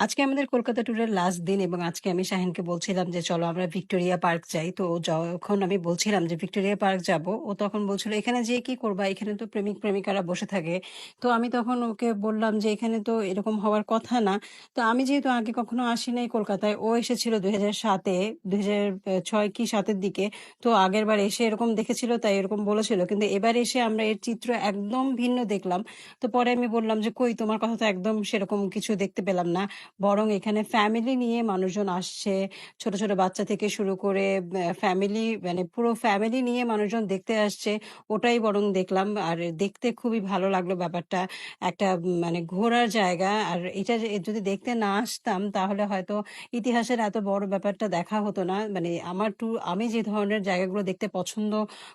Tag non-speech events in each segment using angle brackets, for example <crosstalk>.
আজকে আমাদের কলকাতা ট্যুরের লাস্ট দিন এবং আজকে আমি শাহিনকে বলছিলাম যে চলো আমরা ভিক্টোরিয়া পার্ক যাই। তো যখন আমি বলছিলাম যে ভিক্টোরিয়া পার্ক যাব, ও তখন বলছিল, "এখানে যেয়ে কি করবা? এখানে তো প্রেমিক-প্রেমিকারা বসে থাকে।" তো আমি তখন ওকে বললাম যে, "এখানে তো এরকম হওয়ার কথা না।" তো আমি যেহেতু আগে কখনো আসি নাই কলকাতায়, ও এসেছিল ২০০৭ এ ২০০৬ কি সাতের দিকে। তো আগেরবার এসে এরকম দেখেছিল তাই এরকম বলেছিল। কিন্তু এবার এসে আমরা এর চিত্র একদম ভিন্ন দেখলাম। তো পরে আমি বললাম যে, "কই তোমার কথা তো একদম সেরকম কিছু দেখতে পেলাম না।" বরং এখানে ফ্যামিলি নিয়ে মানুষজন আসছে। ছোট, ছোট বাচ্চা থেকে শুরু করে ফ্যামিলি মানে পুরো ফ্যামিলি নিয়ে মানুষজন দেখতে আসছে। ওটাই বরং দেখলাম। আর দেখতে খুবই ভালো লাগল ব্যাপারটা। একটা মানে ঘোরার জায়গা। আর এটা যদি দেখতে না আসতাম তাহলে হয়তো ইতিহাসের এত বড় ব্যাপারটা দেখা হতো না। মানে আমার ট্যুর আমি যে ধরনের জায়গাগুলো দেখতে পছন্দ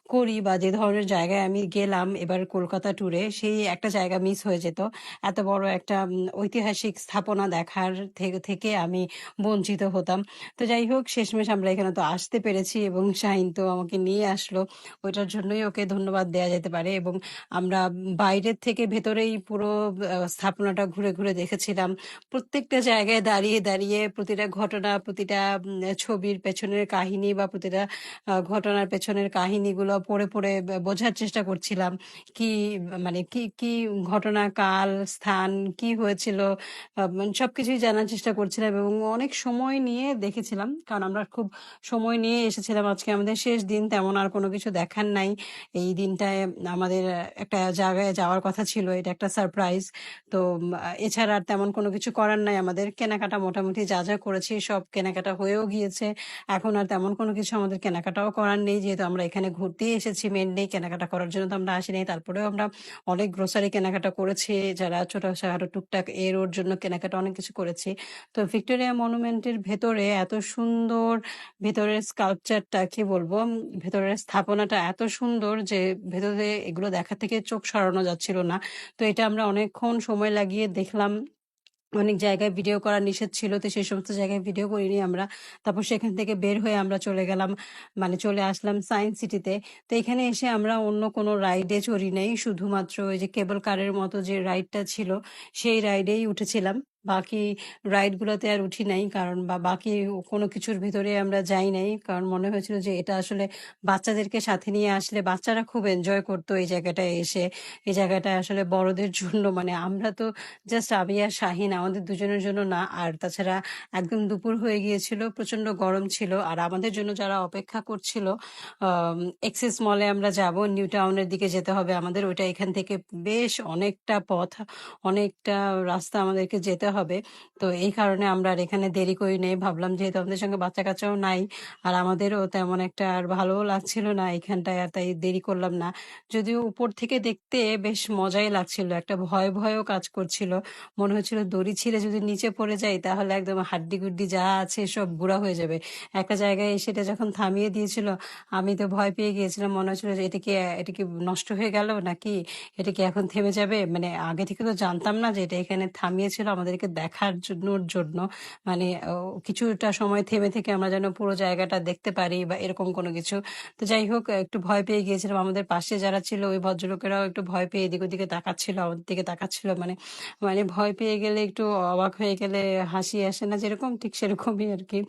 করি বা যে ধরনের জায়গায় আমি গেলাম এবার কলকাতা ট্যুরে সেই একটা জায়গা মিস হয়ে যেত। এত বড় একটা ঐতিহাসিক স্থাপনা দেখার থেকে আমি বঞ্চিত হতাম। তো যাই হোক শেষমেশ আমরা এখানে তো আসতে পেরেছি এবং শাহিন তো আমাকে নিয়ে আসলো। ওইটার জন্যই ওকে ধন্যবাদ দেওয়া যেতে পারে এবং আমরা বাইরের থেকে ভেতরেই পুরো স্থাপনাটা ঘুরে, ঘুরে দেখেছিলাম। প্রত্যেকটা জায়গায় দাঁড়িয়ে, দাঁড়িয়ে প্রতিটা ঘটনা, প্রতিটা ছবির পেছনের কাহিনী বা প্রতিটা ঘটনার পেছনের কাহিনীগুলো পড়ে, পড়ে বোঝার চেষ্টা করছিলাম। কি মানে কি, কি ঘটনা, কাল, স্থান, কি হয়েছিল আ সবকিছুই জানার চেষ্টা করছিলাম এবং অনেক সময় নিয়ে দেখেছিলাম। কারণ আমরা খুব সময় নিয়ে এসেছিলাম। আজকে আমাদের শেষ দিন। তেমন আর কোনো কিছু দেখার নাই। এই দিনটায় আমাদের একটা জায়গায় যাওয়ার কথা ছিল। এটা একটা সারপ্রাইজ। তো এছাড়া আর তেমন কোনো কিছু করার নাই আমাদের। কেনাকাটা মোটামুটি যা, যা করেছি সব কেনাকাটা হয়েও গিয়েছে। এখন আর তেমন কোনো কিছু আমাদের কেনাকাটাও করার নেই। যেহেতু আমরা এখানে ঘুরতেই এসেছি মেইনলি কেনাকাটা করার জন্য তো আমরা আসি নাই। তারপরেও আমরা অনেক গ্রোসারি কেনাকাটা করেছি। যারা ছোটখাটো টুকটাক এর ওর জন্য কেনাকাটা অনেক কিছু করেছি। তো ভিক্টোরিয়া মনুমেন্টের ভেতরে এত সুন্দর ভেতরের স্কাল্পচারটা, কি বলব? ভেতরের স্থাপনাটা এত সুন্দর যে ভেতরে এগুলো দেখা থেকে চোখ সরানো যাচ্ছিল না। তো এটা আমরা অনেকক্ষণ সময় লাগিয়ে দেখলাম। অনেক জায়গায় ভিডিও করা নিষেধ ছিল। তো সেই সমস্ত জায়গায় ভিডিও করিনি আমরা। তারপর সেখান থেকে বের হয়ে আমরা চলে গেলাম মানে চলে আসলাম সায়েন্স সিটিতে। তো এখানে এসে আমরা অন্য কোনো রাইডে চড়ি নাই। শুধুমাত্র ওই যে কেবল কারের মতো যে রাইডটা ছিল, সেই রাইডেই উঠেছিলাম। বাকি রাইড গুলোতে আর উঠি নাই। কারণ বা বাকি কোনো কিছুর ভিতরে আমরা যাই নাই। কারণ মনে হয়েছিল যে এটা আসলে বাচ্চাদেরকে সাথে নিয়ে আসলে বাচ্চারা খুব এনজয় করতো এই জায়গাটায় এসে। এই জায়গাটা আসলে বড়দের জন্য মানে আমরা তো জাস্ট আমি আর শাহিন আমাদের দুজনের জন্য না। আর তাছাড়া একদম দুপুর হয়ে গিয়েছিল। প্রচণ্ড গরম ছিল। আর আমাদের জন্য যারা অপেক্ষা করছিল এক্সেস মলে আমরা যাব। নিউ টাউনের দিকে যেতে হবে আমাদের। ওইটা এখান থেকে বেশ অনেকটা পথ, অনেকটা রাস্তা আমাদেরকে যেতে হবে। তো এই কারণে আমরা আর এখানে দেরি করি নেই ভাবলাম যেহেতু আমাদের সঙ্গে বাচ্চা-কাচ্চাও নাই। আর আমাদেরও তেমন একটা আর ভালোও লাগছিল না এখানটায় আর তাই দেরি করলাম না। যদিও উপর থেকে দেখতে বেশ মজাই লাগছিল। একটা ভয়, ভয়ও কাজ করছিল। মনে হচ্ছিল দড়ি ছিঁড়ে যদি নিচে পড়ে যাই তাহলে একদম হাড্ডি-গুড্ডি যা আছে সব গুঁড়া হয়ে যাবে। একটা জায়গায় সেটা যখন থামিয়ে দিয়েছিল আমি তো ভয় পেয়ে গিয়েছিলাম। মনে হচ্ছিল যে এটা কি এটা কি নষ্ট হয়ে গেল নাকি? এটা কি এখন থেমে যাবে? মানে আগে থেকে তো জানতাম না যে এটা এখানে থামিয়েছিল আমাদেরকে দেখার জন্যর জন্য। মানে কিছুটা সময় থেমে থেকে আমরা যেন পুরো জায়গাটা দেখতে পারি বা এরকম কোনো কিছু। তো যাই হোক একটু ভয় পেয়ে গিয়েছিলাম। আমাদের পাশে যারা ছিল ওই ভদ্রলোকেরাও একটু ভয় পেয়ে এদিক ওদিকে তাকাচ্ছিল, আমাদের দিকে তাকাচ্ছিল। মানে মানে ভয় পেয়ে গেলে একটু অবাক হয়ে গেলে হাসি আসে না যেরকম ঠিক সেরকমই আর কি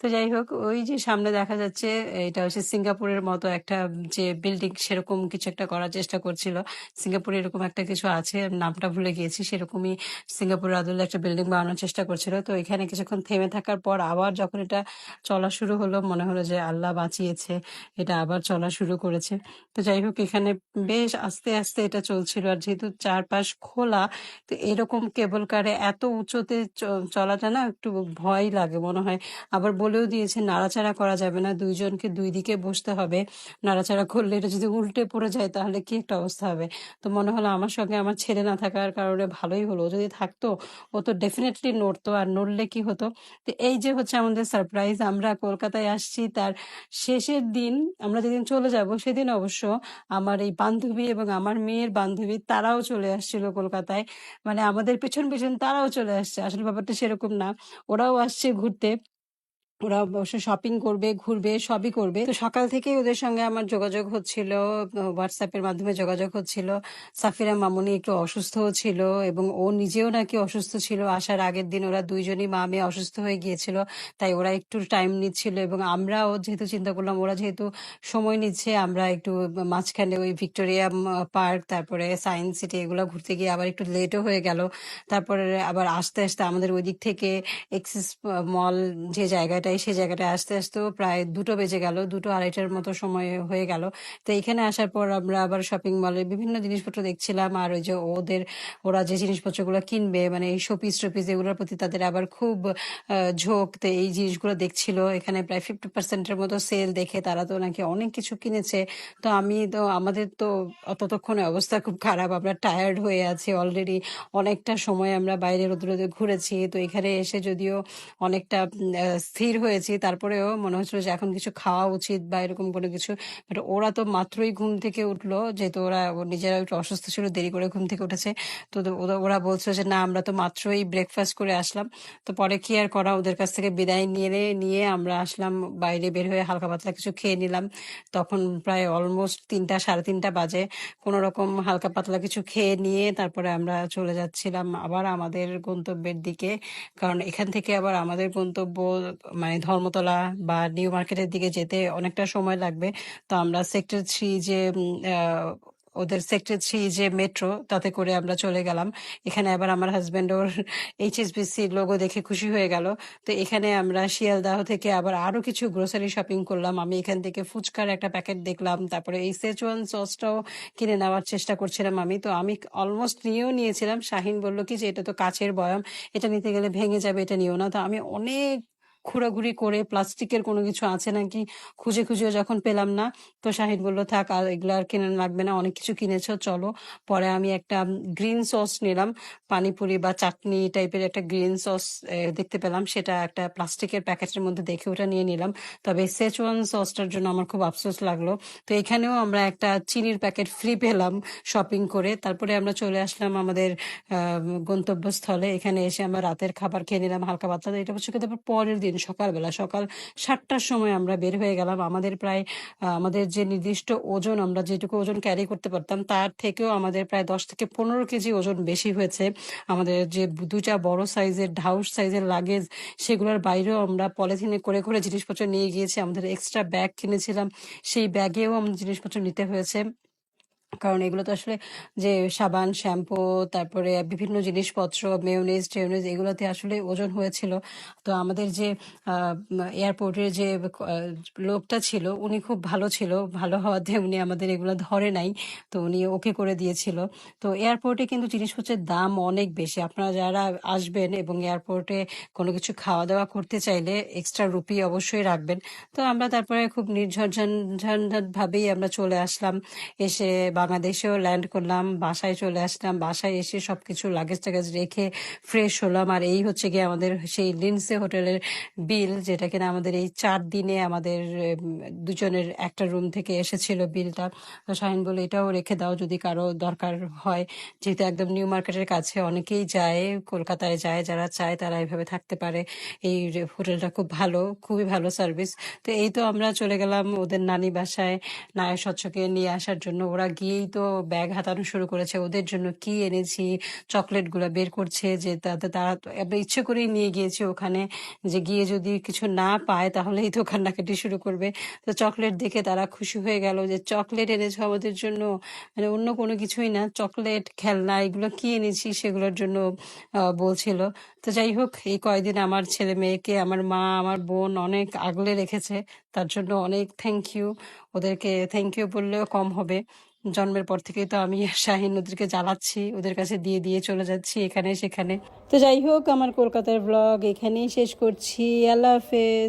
তো যাই হোক ওই যে সামনে দেখা যাচ্ছে এটা হচ্ছে সিঙ্গাপুরের মতো একটা যে বিল্ডিং সেরকম কিছু একটা করার চেষ্টা করছিল। সিঙ্গাপুরে এরকম একটা কিছু আছে নামটা ভুলে গিয়েছি। সেরকমই সিঙ্গাপুরের আদলে বিল্ডিং বানানোর চেষ্টা করছিল। তো এখানে কিছুক্ষণ থেমে থাকার পর আবার যখন এটা চলা শুরু হলো মনে হলো যে আল্লাহ বাঁচিয়েছে। এটা আবার চলা শুরু করেছে। তো যাই হোক এখানে বেশ আস্তে, আস্তে এটা চলছিল। আর যেহেতু চারপাশ খোলা তো এরকম কেবল কারে এত উঁচুতে চলাটা না একটু ভয় লাগে মনে হয়। আবার বলেও দিয়েছে নাড়াচাড়া করা যাবে না। দুইজনকে দুই দিকে বসতে হবে। নাড়াচাড়া করলে এটা যদি উল্টে পড়ে যায় তাহলে কি একটা অবস্থা হবে। তো মনে হলো আমার সঙ্গে আমার ছেলে না থাকার কারণে ভালোই হলো। যদি থাকতো ও তো ডেফিনেটলি নড়তো। আর নড়লে কি হতো? তো এই যে হচ্ছে আমাদের সারপ্রাইজ আমরা কলকাতায় আসছি তার শেষের দিন আমরা যেদিন চলে যাব সেদিন অবশ্য আমার এই বান্ধবী এবং আমার মেয়ের বান্ধবী তারাও চলে আসছিল কলকাতায়। মানে আমাদের পেছন, পেছন তারাও চলে আসছে। আসলে ব্যাপারটা সেরকম না। ওরাও আসছে ঘুরতে। ওরা অবশ্য শপিং করবে, ঘুরবে, সবই করবে। তো সকাল থেকেই ওদের সঙ্গে আমার যোগাযোগ হচ্ছিল। হোয়াটসঅ্যাপের মাধ্যমে যোগাযোগ হচ্ছিল। সাফিরা মামুনি একটু অসুস্থও ছিল এবং ও নিজেও নাকি অসুস্থ ছিল। আসার আগের দিন ওরা দুইজনই মা-মেয়ে অসুস্থ হয়ে গিয়েছিল। তাই ওরা একটু টাইম নিচ্ছিল এবং আমরাও যেহেতু চিন্তা করলাম ওরা যেহেতু সময় নিচ্ছে আমরা একটু মাঝখানে ওই ভিক্টোরিয়া পার্ক, তারপরে সায়েন্স সিটি এগুলো ঘুরতে গিয়ে আবার একটু লেটও হয়ে গেল। তারপরে আবার আসতে, আসতে আমাদের ওই দিক থেকে এক্সিস মল যে জায়গাটায় সেই জায়গাটায় আসতে, আসতেও প্রায় দুটো বেজে গেল। ২টো ২.৫টার মতো সময় হয়ে গেল। তো এখানে আসার পর আমরা আবার শপিং মলে বিভিন্ন জিনিসপত্র দেখছিলাম। আর ওই যে ওদের ওরা যে জিনিসপত্রগুলো কিনবে মানে এই শোপিস টপিস এগুলোর প্রতি তাদের আবার খুব ঝোঁক। তো এই জিনিসগুলো দেখছিল। এখানে প্রায় ফিফটি পার্সেন্টের মতো সেল দেখে তারা তো নাকি অনেক কিছু কিনেছে। তো আমি তো আমাদের তো অ ততক্ষণে অবস্থা খুব খারাপ। আমরা টায়ার্ড হয়ে আছি অলরেডি। অনেকটা সময় আমরা বাইরে রোদে, রোদে ঘুরেছি। তো এখানে এসে যদিও অনেকটা স্থির হয়েছি তারপরেও মনে হচ্ছিল যে এখন কিছু খাওয়া উচিত বা এরকম কোনো কিছু। বাট ওরা তো মাত্রই ঘুম থেকে উঠল। যেহেতু ওরা নিজেরা একটু অসুস্থ ছিল, দেরি করে ঘুম থেকে উঠেছে। তো ওরা বলছিল যে, "না আমরা তো মাত্রই ব্রেকফাস্ট করে আসলাম।" তো পরে কি আর করা ওদের কাছ থেকে বিদায় নিয়ে নিয়ে আমরা আসলাম বাইরে বের হয়ে হালকা পাতলা কিছু খেয়ে নিলাম। তখন প্রায় অলমোস্ট ৩টা ৩:৩০ বাজে। কোনো রকম হালকা পাতলা কিছু খেয়ে নিয়ে তারপরে আমরা চলে যাচ্ছিলাম আবার আমাদের গন্তব্যের দিকে। কারণ এখান থেকে আবার আমাদের গন্তব্য মানে ধর্মতলা বা নিউ মার্কেটের দিকে যেতে অনেকটা সময় লাগবে। তো আমরা সেক্টর থ্রি যে ওদের সেক্টর থ্রি যে মেট্রো তাতে করে আমরা চলে গেলাম। এখানে আবার আমার হাজব্যান্ড ওর HSBC লোগো দেখে খুশি হয়ে গেল। তো এখানে আমরা শিয়ালদাহ থেকে আবার আরও কিছু গ্রোসারি শপিং করলাম। আমি এখান থেকে ফুচকার একটা প্যাকেট দেখলাম। তারপরে এই সেচুয়ান সসটাও কিনে নেওয়ার চেষ্টা করছিলাম আমি। তো আমি অলমোস্ট নিয়েও নিয়েছিলাম। শাহিন বলল কি যে, "এটা তো কাঁচের বয়াম। এটা নিতে গেলে ভেঙে যাবে, এটা নিও না।" তো আমি অনেক ঘোরাঘুরি করে প্লাস্টিকের কোনো কিছু আছে নাকি খুঁজে, খুঁজেও যখন পেলাম না, তো শাহিন বলল, "থাক আর এগুলো আর কেনা লাগবে না। অনেক কিছু কিনেছো চলো।" পরে আমি একটা গ্রিন সস নিলাম। পানিপুরি বা চাটনি টাইপের একটা গ্রিন সস দেখতে পেলাম। সেটা একটা প্লাস্টিকের প্যাকেটের মধ্যে দেখে ওটা নিয়ে নিলাম। তবে সেচুয়ান সসটার জন্য আমার খুব আফসোস লাগল। তো এখানেও আমরা একটা চিনির প্যাকেট ফ্রি পেলাম শপিং করে। তারপরে আমরা চলে আসলাম আমাদের গন্তব্যস্থলে। এখানে এসে আমরা রাতের খাবার খেয়ে নিলাম হালকা পাতলা। এটা হচ্ছে পরের দিন সকালবেলা। সকাল সাতটার সময় আমরা বের হয়ে গেলাম। আমাদের প্রায় আমাদের যে নির্দিষ্ট ওজন আমরা যেটুকু ওজন ক্যারি করতে পারতাম তার থেকেও আমাদের প্রায় ১০ থেকে ১৫ কেজি ওজন বেশি হয়েছে। আমাদের যে দুটা বড় সাইজের ঢাউস সাইজের লাগেজ সেগুলোর বাইরেও আমরা পলিথিনে করে, করে জিনিসপত্র নিয়ে গিয়েছি। আমাদের এক্সট্রা ব্যাগ কিনেছিলাম। সেই ব্যাগেও আমাদের জিনিসপত্র নিতে হয়েছে। কারণ এগুলো তো আসলে যে সাবান, শ্যাম্পু তারপরে বিভিন্ন জিনিসপত্র মেয়োনিজ-টেয়োনিজ এগুলোতে আসলে ওজন হয়েছিল। তো আমাদের যে এয়ারপোর্টের যে লোকটা ছিল উনি খুব ভালো ছিল। ভালো হওয়াতে উনি আমাদের এগুলো ধরে নাই। তো উনি ওকে করে দিয়েছিল। তো এয়ারপোর্টে কিন্তু জিনিসপত্রের দাম অনেক বেশি। আপনারা যারা আসবেন এবং এয়ারপোর্টে কোনো কিছু খাওয়া-দাওয়া করতে চাইলে এক্সট্রা রুপি অবশ্যই রাখবেন। তো আমরা তারপরে খুব নির্ঝরঝান ঝঞ্ঝাটভাবেই আমরা চলে আসলাম। এসে বাংলাদেশেও ল্যান্ড করলাম। বাসায় চলে আসলাম। বাসায় এসে সব কিছু লাগেজ-টাগেজ রেখে ফ্রেশ হলাম। আর এই হচ্ছে গিয়ে আমাদের সেই লিন্ডসে হোটেলের বিল যেটা কিনা আমাদের এই চার দিনে আমাদের দুজনের একটা রুম থেকে এসেছিল বিলটা। তো শাহিন বলে "এটাও রেখে দাও যদি কারও দরকার হয়।" যেহেতু একদম নিউ মার্কেটের কাছে অনেকেই যায়, কলকাতায় যায়। যারা চায় তারা এভাবে থাকতে পারে। এই হোটেলটা খুব ভালো, খুবই ভালো সার্ভিস। তো এই তো আমরা চলে গেলাম ওদের নানি বাসায় নায়া স্বচ্ছকে নিয়ে আসার জন্য। ওরা গিয়েই তো ব্যাগ হাতানো শুরু করেছে। ওদের জন্য কি এনেছি চকলেটগুলা বের করছে যে তাতে তারা তো ইচ্ছে করেই নিয়ে গিয়েছি ওখানে যে গিয়ে যদি কিছু না পায় তাহলেই তো কান্নাকাটি শুরু করবে। তো চকলেট দেখে তারা খুশি হয়ে গেল যে, "চকলেট এনেছো আমাদের জন্য?" মানে অন্য কোনো কিছুই না। চকলেট, খেলনা এগুলো কি এনেছি সেগুলোর জন্য বলছিল। তো যাই হোক এই কয়দিন আমার ছেলে-মেয়েকে আমার মা, আমার বোন অনেক আগলে রেখেছে। তার জন্য অনেক থ্যাংক ইউ। ওদেরকে থ্যাংক ইউ বললেও কম হবে। জন্মের পর থেকেই তো আমি <laughs> শাহিন ওদেরকে জ্বালাচ্ছি। ওদের কাছে দিয়ে, দিয়ে চলে যাচ্ছি এখানে সেখানে। তো যাই হোক আমার কলকাতার ব্লগ এখানেই শেষ করছি। আল্লাহ হাফেজ।